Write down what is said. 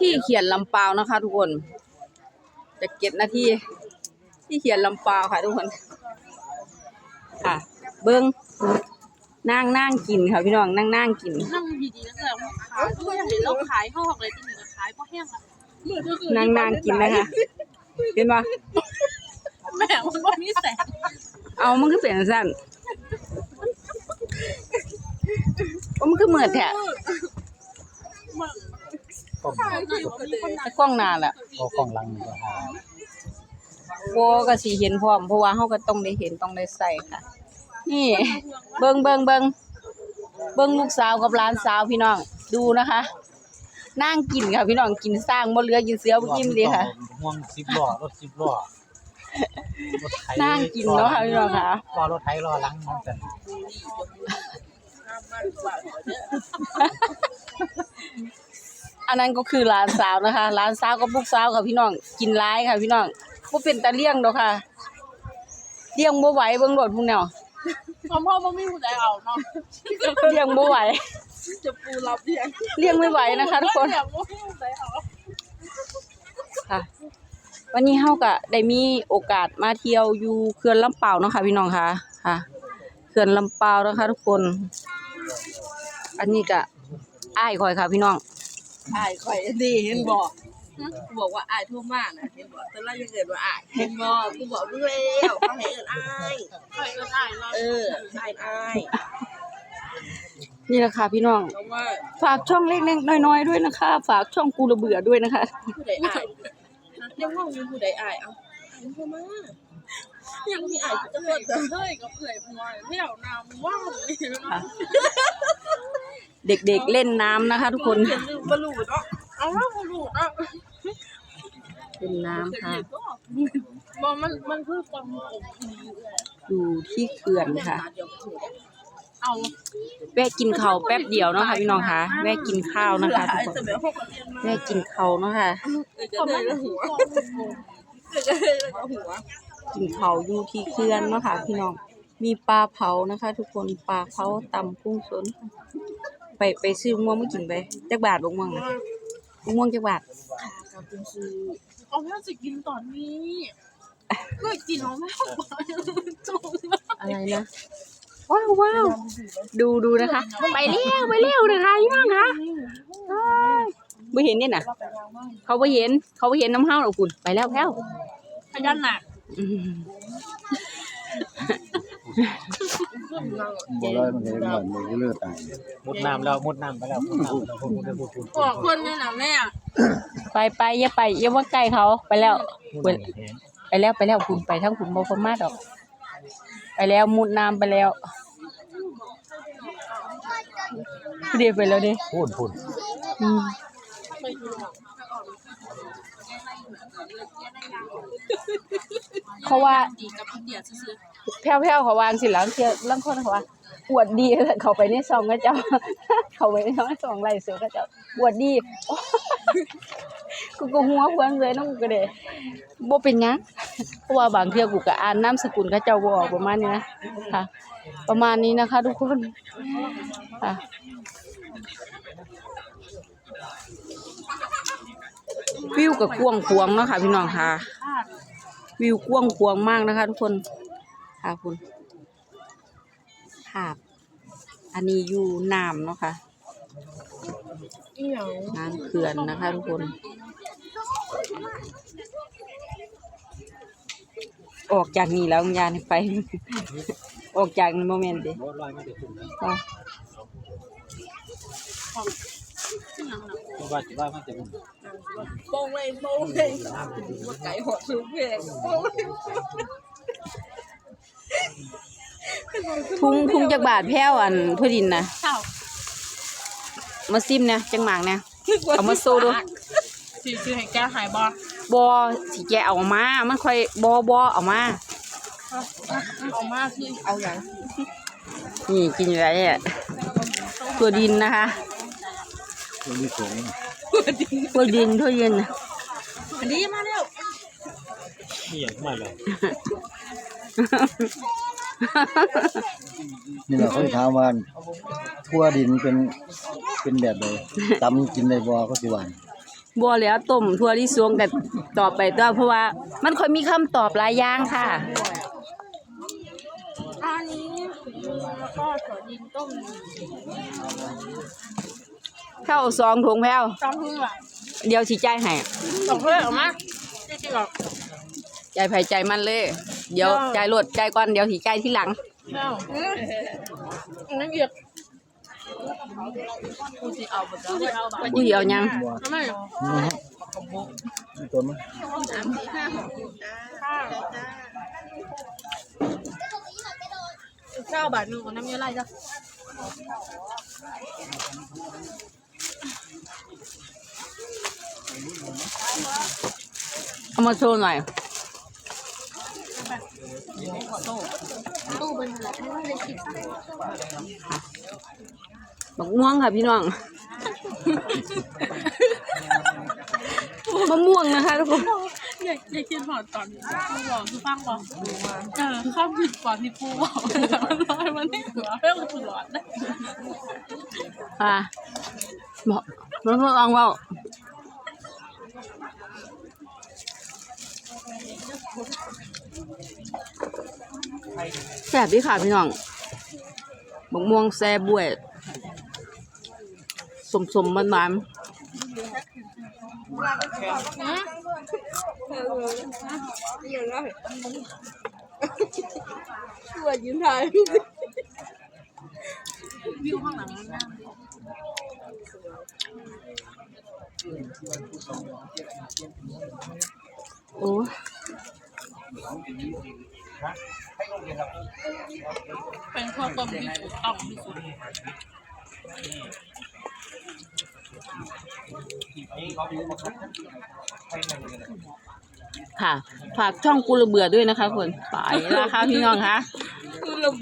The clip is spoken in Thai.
ที่เขียนลำปาวนะคะ ทุกคนจะเก็บหน้าที่ที่เขียนลำปาวค่ะ ทุกคนค่ะ เบิ้งนั่งนั่งกินค่ะพี่น้องนั่งนั่งกินนั่งดีๆแล้วก็ขายก็ยังเห็นเราขายห้องเลยที่นี่ก็ขายเพราะแห้งละมือก็คือนั่งนั่งกินนะคะเห็นปะแม่มันว่ามีแสงเอามันก็เปลี่ยนสั้นว่ามันก็เหมือดแท้ขายคือว่ามีคนนั่งแต่กล้องนานแหละก็กล้องหลังนี่ก็หาโบก็สีเห็นพร้อมเพราะว่าเขาก็ต้องได้เห็นต้องได้ใส่ค่ะ นี่ เบิงเบิงเบิงเบิงลูกสาวกับหลานสาวพี่น้อง ดูนะคะนั่งกินค่ะ พี่น้องกินสร้างบ่เหลือกินเสือบ่กินเลยค่ะ ห่วงสิบล้อรถสิบล้อรถไถนั่งกินเนาะค่ะพี่น้องค่ะรอรถไถรอหลังมันกัน อันนั้นก็คือหลานสาวนะคะหลานสาวกับลูกสาวค่ะพี่น้องกินร้ายค่ะ พี่น้องบ่เป็นตาเลี้ยงดอกค่ะเลี้ยงบ่ไหวเบิ่งรถพวกแนวพ่อพ่อมันไม่รู้ใจเอาเนาะเลี้ยงบ่ไหวจะปูรับเลี้ยงเลี้ยงไม่ไหวนะคะ ทุกคนเลี้ยงไม่รู้ใจเอาค่ะ วันนี้เฮาก็ได้มีโอกาสมาเที่ยวอยู่เขื่อนลำเปาวเนาะค่ะ พี่น้องค่ะค่ะเขื่อนลำเปาวนะคะ ทุกคน อันนี้ก็อ้ายคอยค่ะ พี่น้อง อายข่อยดีเห็นบอกบอกว่าอายทั่วมากนะเห็นบอกตอนแรกยังเกิดว่าอายเห็นบอกกูบอกมึงแล้วเขาเห็นอายใครก็ได้เนาะเอออายอายนี่แหละค่ะพี่น้อง เพราะว่าฝากช่องเล็กๆน้อยๆด้วยนะคะ ฝากช่องกูระเบื่อด้วยนะคะ ผู้ใดอายเรียกว่ามีผู้ใดอายเอาอายทั่วมากยังมีอายจะเอื่เกิอยดเฮ้ยกับเอื่อยพลอยเที่ยวน้ำว่างนี่เนาะ เด็กๆเล่นน้ำนะคะ ทุกคนเห็นลืมบรรลุเนาะเอาแล้วกูดูนะเล่นน้ำค่ะบอกมันมันคือความอบอุ่นอยู่ที่เขื่อนค่ะเดี๋ยวถูกเอาแวะกินข้าวแป๊บเดียวเนาะค่ะพี่น้องค่ะแวะกินข้าวนะคะทุกคนแต่แบบพวกคนเรียนมาแวะกินข้าวเนาะค่ะเออจะได้แล้วหัวเออจะได้แล้วหัวกินข้าวอยู่ที่เขื่อนเนาะค่ะพี่น้อง มีปลาเผานะคะ ทุกคนปลาเผาตำกุ้งสน ไปไปซื้อมะม่วงมากินไปจักบาทบกม่วงนะมะม่วงจักบาทกับคุณซื้อเอาแม่จะกินตอนนี้ก็กินเอาแม่จงอะไรนะว้าวว้าวดูดูนะคะ ไปเร็วไปเร็วนะคะพี่น้องคะอ้ายไม่เห็นเนี่ยนะเขาไม่เห็น เขาไม่เห็นน้ำห้าวหรอกคุณไปแล้วแพ้วพยันหนักอืม บ่ได้มันเห็นเหมือนมันก็เลือดตายมุดน้ำแล้วมุดน้ำไปแล้วมุดน้ำไปแล้วมุดน้ำไปแล้วบอกคนนี่นะแม่ไปไปอย่าไปอย่าว่าใกล้เขาไปแล้วมุดไปแล้วไปแล้วคุณไปทั้งคุณบ่ประมาดอก ไปแล้วมุดน้ำไปแล้วเดี๋ยวไปแล้วดิพูนพูนอืม เขาว่าดีกับอินเดียซื้อแพ้วๆเขาวางสิแล้วเที่ยลังคนเขาว่าอวดดีเขาไปในซองก็เจ้า เขาไปในซองไล่เสือก็เจ้าอวดดีกูก็หัวเพื่อนเลยน้องกูก็เด้บ่เป็นหยังเพราะว่าบางเทื่อกูก็อ่านนามสกุลเขาเจ้าบ่ออกประมาณนี้นะค่ะ ประมาณนี้นะคะ ทุกคนค่ะ วิวกับกวงควงเนาะค่ะ พี่น้องค่ะ วิวกว้างควงมากนะคะ ทุกคนค่ะคุณค่ะอันนี้อยู่น้ำเนาะค่ะน้ำเขื่อนนะคะ ทุกคน ออกจากนี่แล้วยานไป ออกจากโมเมนต์ดิว่าว่ามันจะขึ้น โป้งเลยโป้งเลยว่าไก่หอดซื้อเพลงโป้งเลยทุ่งทุ่งจากบาทแพ้วอันพื้นดินนะมาซิมเนี่ยจังหมากเนี่ยเอามาโซดูสีซื้อให้แกหายบอบอสิแกเอามา มันค่อยบอบอเอามาเอามากที่เอาอย่างนี่กินอะไรอะตัวดินนะคะมันมีสง ตัวดินตัวดินอันนี้มาแล้วนี่อย่างมาเลยนี่แหละเขาถามว่าทั่วดินเป็นเป็นแบบใดตำกินได้บ่เขาสิว่าบัวแล้วต้มทั่วลิสวงกันต่อไปต่อเพราะว่า มันค่อยมีคำตอบหลายอย่างค่ะ อันนี้แล้วก็ถั่วดินต้ม เข้าซองถุงแพ้วจำพึ่งหลังเดี๋ยวสิจ่ายให้สองเพื่อนออกมาจริงๆหรอใจายไผใจายมันเลย เดี๋ยวจ่ายรถจ่ายก่อนเดี๋ยวสิจ่ายทีหลังเอ้าไม่เบียดกูสิเอาบ่ได้ไม่เอาแบบกูสิเอาหยัง ทำไมตัวมั้ยเก้าบาทหนึ่งของน้ำเยอะไรจ้ะ เอามาโชว์หน่อย ตู้เป็นอะไรไม่ได้คิดบักม่วงค่ะพี่น้อง มะม่วงนะคะทุกคนอยากอยากกินหอดตอนนี้กูบอกคือฟังบอกเออข้ามผิดก่อนที่กูบอกแล้วมันลอยมันนี่หัวเรื่องตลอดนะค่ะบอกมันเพิ่งลองเว่า แซ่บดีค่ะพี่น้องบักม่วงแซ่บวยสมสมมันมันตัวยืนถ่ายวิวข้างหลังมันน่าๆโอ้ เป็นข้าวต้มที่ถูกต้องที่สุดค่ะ ฝากช่องกูระเบื่อด้วยนะคะคนไปแล้วค่ะพี่น้องคะ